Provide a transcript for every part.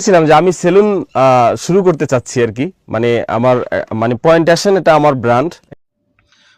ছিলাম যে আমি সেলুন শুরু করতে চাচ্ছি আর কি। মানে আমার মানে পয়েন্ট অ্যাশন এটা আমার ব্র্যান্ড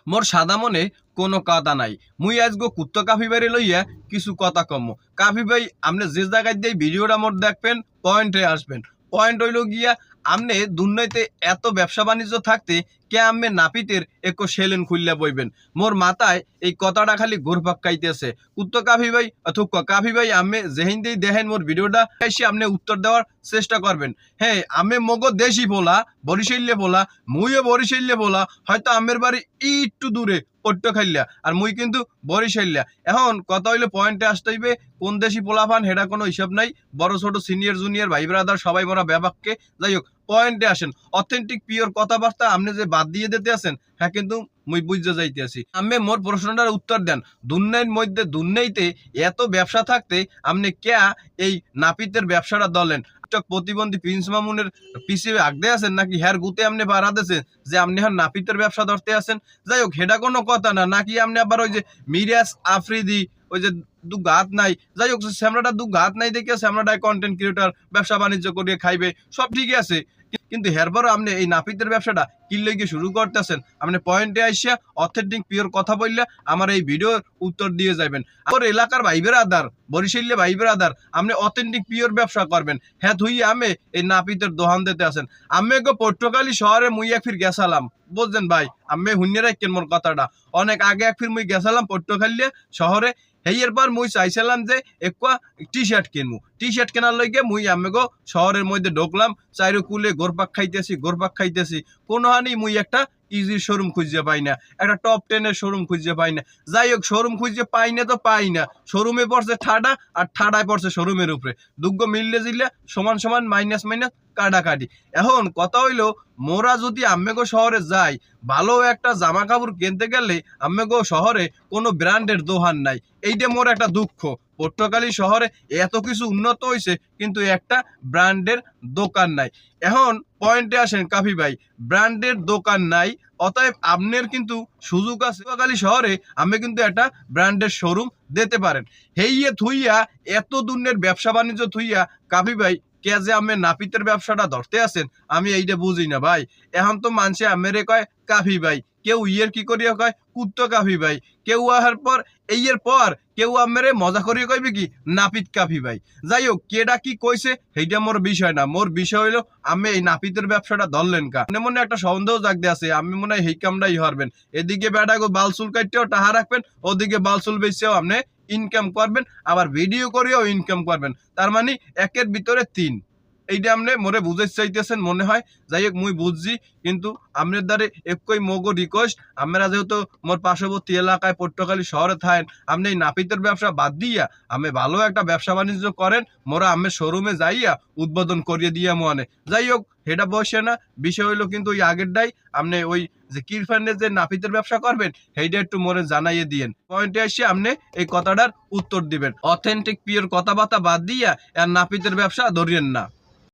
মোর সাদা মনে কোনো কথা নাই। মুই আজগো কুত্ত কাফি বাড়ি লইয়া কিছু কথা কম। কাফি ভাই, আপনি যে জায়গায় দিয়ে ভিডিওটা মোর দেখবেন পয়েন্টে আসবেন। পয়েন্ট হইল গিয়া আপনি দুর্নয়তে এত ব্যবসা বাণিজ্য থাকতে কে আমি নাপিতের একো সেলেন খুললে বইবেন? মোর মাথায় এই কথাটা খালি ঘুরপাক খাইতেছে। কুত্ত কাফি ভাই অথবা কাফি ভাই আমি যেহিন দিয়ে দেখেন মোর ভিডিওটা, এসে আপনি উত্তর দেওয়ার চেষ্টা করবেন। হ্যাঁ আমি মগো দেশি বলা বরিশাল্যে বলা মুইও বরিশাল্যে বলা হয়তো আমের বাড়ি একটু দূরে পট্টখাইল্লা আর মুই কিন্তু বরিশাল্যা এখন কথা হইলে পয়েন্টে আসতে হইবে, কোন দেশি পোলাফান হেডা কোনো হিসাব নাই, বড় ছোট সিনিয়র জুনিয়র ভাই ব্রাদার সবাই মোরা ব্যাপাককে। যাই হোক পয়েন্টে আসেন। অথেন্টিক পিওর কথাবার্তা আপনি যে বাদ দিয়ে দিতে আছেন হ্যাঁ কিন্তু মুই বুঝতে যাইতে আছি আমি মোর প্রশ্নটার উত্তর দেন। দুর্নাইয়ের মধ্যে দুর্নাইতে এত ব্যবসা থাকতে আপনি ক্যা এই নাপিতের ব্যবসাটা দলেন? প্রতিবন্ধী প্রিন্স মামুনের পিছিয়ে আগদে আছেন নাকি হ্যার গুতে আপনি বাড়া দিয়েছেন যে আপনি হ্যাঁ নাপিতের ব্যবসা ধরতে আছেন? যাই হোক, হেডা কোনো কথা না। নাকি আপনি আবার ওই যে মিরাজ আফ্রিদি, ওই যে দু গাত নাই। যাই হোক শ্যামলাটা দু গাত নাই দেখে শ্যামলাটাই কন্টেন্ট ক্রিয়েটর ব্যবসা বাণিজ্য করিয়ে খাইবে, সব ঠিকই আছে। কিন্তু হেরবারও আপনি এই নাপিতের ব্যবসাটা কি লেগে শুরু করতেছেন। আপনি পয়েন্টে আইসা অথেন্টিক পিওর কথা বললে আমার এই ভিডিওর উত্তর দিয়ে যাবেন আমার এলাকার ভাইবের বেরাদার বরিশাল্য ভাইবের আধার আপনি অথেন্টিক পিওর ব্যবসা করবেন। হ্যাঁ তুই আমি এই নাপিতের দোহান দিতে আছেন। আমি গো পট্টকালি শহরে মুই এক ফির গেছালাম। বুঝছেন ভাই? আমি হুন্যে রাখেন মোর কথাটা। অনেক আগে এক ফির মুই গেছালাম পট্টখালিয়া শহরে। হেয়ের পর মুই চাইছিলাম যে একটা টি শার্ট কিনবো টি শার্ট কেনার লইগে মুই আমি গো শহরের মধ্যে ঢুকলাম চাইরো কুলে গোরপাক খাইতেছি গোরপাক খাইতেছি। কোনো হানি মুই একটা ইজি শোরুম খুঁজে পাই না, একটা টপ টেনের শোরুম খুঁজে পাই না। যাই হোক শোরুম খুঁজে পাই না তো পাই না। শোরুমে পড়ছে ঠাডা আর ঠাডায় পড়ছে শোরুমের উপরে। দুগ্গ মিললে জিললে সমান সমান মাইনাস মাইনাস কাটাকাটি। এখন কথা হইল, মোরা যদি আম্মেগো শহরে যাই, ভালো একটা জামা কাপড় কিনতে গেলে আম্মেগো শহরে কোনো ব্র্যান্ডের দোকান নাই। এইটা মোর একটা দুঃখ। পট্টকালী শহরে এত কিছু উন্নত হয়েছে কিন্তু একটা ব্র্যান্ডের দোকান নাই। এখন পয়েন্টে আসেন কাফি ভাই, ব্র্যান্ডের দোকান নাই, অতএব আপনার কিন্তু সুযোগ আছে। পটুয়াখালী শহরে আমি কিন্তু একটা ব্র্যান্ডের শোরুম দিতে পারেন। হেইয়ে থুইয়া, এত দূরের ব্যবসা বাণিজ্য থুইয়া কাফি ভাই কে যে আমি নাপিতের ব্যবসাটা ধরতে আছেন, আমি এইটা বুঝি না ভাই। এখন তো মানুষে আমেরে কয়, কাফি ভাই। কেউ ইয়ের কি করিয়া কয়, কুত্ত কাফি ভাই। কেউ আহার পর এই এর পর। কেউ আমেরে মজা করিয়া কইবে কি, নাপিত কাফি ভাই। যাই হোক কেডা কি কইছে, সেইটা মোর বিষয় না। মোর বিষয় হইল, আমি এই নাপিতের ব্যবসাটা ধরলেন কা। মনে মনে একটা সন্দেহ জাগতে আছে, আমি মনে হয় এই কামটাই হারবেন। এদিকে বেটা গো বালসুল কাটতেও টাহা রাখবেন, ওদিকে বালসুল বেচেও আপনি ইনকাম করবেন আবার ভিডিও করেও ইনকাম করবেন। তার মানে একের ভিতরে তিন। এইটা আপনি মোরে বুঝাই চাইতেছেন, মনে হয় যাই হোক মুই বুঝছি, কিন্তু আপনার দ্বারে একই মগো রিকোয়েস্ট আমরা যেহেতু মোর পার্শ্ববর্তী এলাকায় পট্টখালী শহরে থাকেন আপনি এই নাপিতের ব্যবসা বাদ দিয়া আমি ভালো একটা ব্যবসা বাণিজ্য করেন, মোরা আমি শোরুমে যাইয়া উদ্বোধন করিয়ে দিয়া মনে যাই হোক সেটা বসে না, বিষয় হইল কিন্তু ওই আগেরটাই আপনি ওই যে কিরফান্ডের যে নাপিতের ব্যবসা করবেন সেইটা একটু মোরে জানাইয়ে দিয়েন। পয়েন্টে এসে আপনি এই কথাটার উত্তর দিবেন। অথেন্টিক পিওর কথাবার্তা বাদ দিয়া আর নাপিতের ব্যবসা ধরিয়েন না।